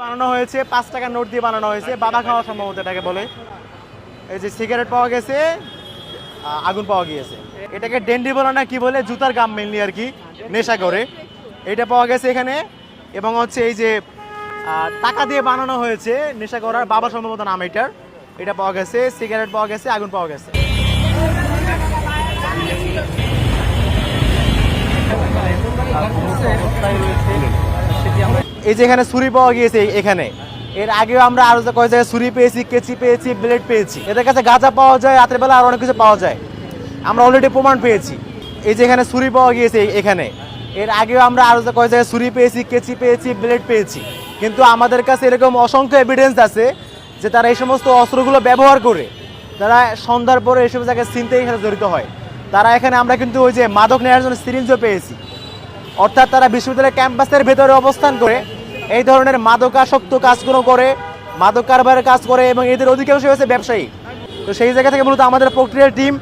বানানো হয়েছে, পাঁচ টাকার নোট দিয়ে বানানো হয়েছে বাবা খাওয়া সম্ভবত এটাকে বলে। এই যে সিগারেট পাওয়া গেছে, আগুন পাওয়া গিয়েছে। এটাকে ডেন্ডি বলে না কি বলে, জুতার গাম মেনলি আর কি, নেশা করে। এটা পাওয়া গেছে এখানে, এবং হচ্ছে এই যে টাকা দিয়ে বানানো হয়েছে, নেশা করার বাবা সম্ভবত নাম এটার। এটা পাওয়া গেছে, সিগারেট পাওয়া গেছে, আগুন পাওয়া গেছে। এই যে এখানে ছুরি পাওয়া গিয়েছে এখানে। এর আগেও আমরা আরও কয়েক জায়গায় ছুরি পেয়েছি, কেচি পেয়েছি, ব্লেড পেয়েছি। এদের কাছে গাঁজা পাওয়া যায়, রাতের বেলা আর অনেক কিছু পাওয়া যায়। আমরা অলরেডি প্রমাণ পেয়েছি। এই যে এখানে ছুরি পাওয়া গিয়েছে এখানে। এর আগেও আমরা আরও কয়েক জায়গায় ছুরি পেয়েছি, কেচি পেয়েছি, ব্লেড পেয়েছি। কিন্তু আমাদের কাছে এরকম অসংখ্য এভিডেন্স আছে যে তারা এই সমস্ত অস্ত্রগুলো ব্যবহার করে তারা সন্ধ্যার পরে এইসব জায়গায় চিনতেই সাথে জড়িত হয়। তারা এখানে আমরা কিন্তু ওই যে মাদক নেওয়ার জন্য সিরিঞ্জও পেয়েছি। অর্থাৎ তারা বিশ্ববিদ্যালয়ের ক্যাম্পাসের ভেতরে অবস্থান করে এই ধরনের মাদকাসক্ত কাজগুলো করে মাদক কারবারের কাজ করে এবং এদের অধিকাংশ হয়েছে ব্যবসায়ী। তো সেই জায়গা থেকে মূলত আমাদের প্রক্রিয়ার টিম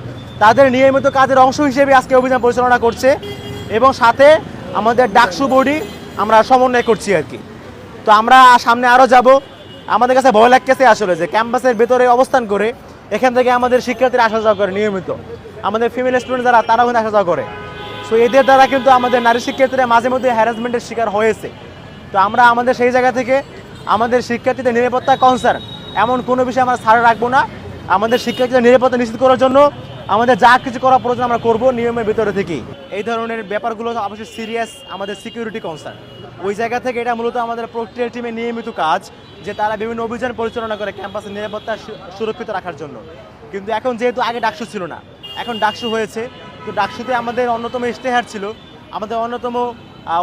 তাদের নিয়মিত কাজের অংশ হিসেবে আজকে অভিযান পরিচালনা করছে এবং সাথে আমাদের ডাকসু বডি আমরা সমন্বয় করছি আর কি। তো আমরা সামনে আরও যাব। আমাদের কাছে ভয় লাগতেছে আসলে যে ক্যাম্পাসের ভেতরে অবস্থান করে এখান থেকে আমাদের শিক্ষার্থীরা আসা যাওয়া করে নিয়মিত। আমাদের ফিমেল স্টুডেন্ট যারা, তারাও কিন্তু আসা যাওয়া করে। সো এদের দ্বারা কিন্তু আমাদের নারী শিক্ষার্থীরা মাঝে মধ্যে হ্যারাসমেন্টের শিকার হয়েছে। তো আমরা আমাদের সেই জায়গা থেকে আমাদের শিক্ষার্থীদের নিরাপত্তা কনসার্ন এমন কোনো বিষয় আমরা ছাড় রাখব না। আমাদের শিক্ষার্থীদের নিরাপত্তা নিশ্চিত করার জন্য আমাদের যা কিছু করা প্রয়োজন আমরা করব নিয়মের ভিতরে থেকেই। এই ধরনের ব্যাপারগুলো অবশ্যই সিরিয়াস আমাদের সিকিউরিটি কনসার্ন ওই জায়গা থেকে এটা মূলত আমাদের প্রক্রিয়া টিমের নিয়মিত কাজ, যে তারা বিভিন্ন অভিযান পরিচালনা করে ক্যাম্পাসের নিরাপত্তা সুরক্ষিত রাখার জন্য। কিন্তু এখন যেহেতু আগে ডাকসু ছিল না, এখন ডাকসু হয়েছে। তো ডাকসুতে আমাদের অন্যতম ইশতেহার ছিল, আমাদের অন্যতম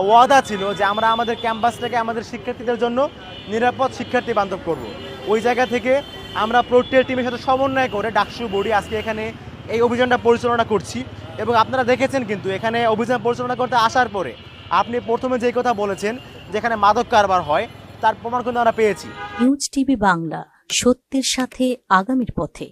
ওয়াদা ছিল যে আমরা আমাদের ক্যাম্পাসটাকে আমাদের শিক্ষার্থীদের জন্য নিরাপদ শিক্ষার্থী বান্ধব করব। ওই জায়গা থেকে আমরা প্রোটিয়ার টিমের সাথে সমন্বয় করে ডাকসু, বডি আজকে এখানে এই অভিযানটা পরিচালনা করছি এবং আপনারা দেখেছেন কিন্তু এখানে অভিযান পরিচালনা করতে আসার পরে আপনি প্রথমে যেই কথা বলেছেন, যেখানে মাদক কারবার হয়, তার প্রমাণ কিন্তু আমরা পেয়েছি। নিউজ টিভি বাংলা, সত্যের সাথে আগামীর পথে।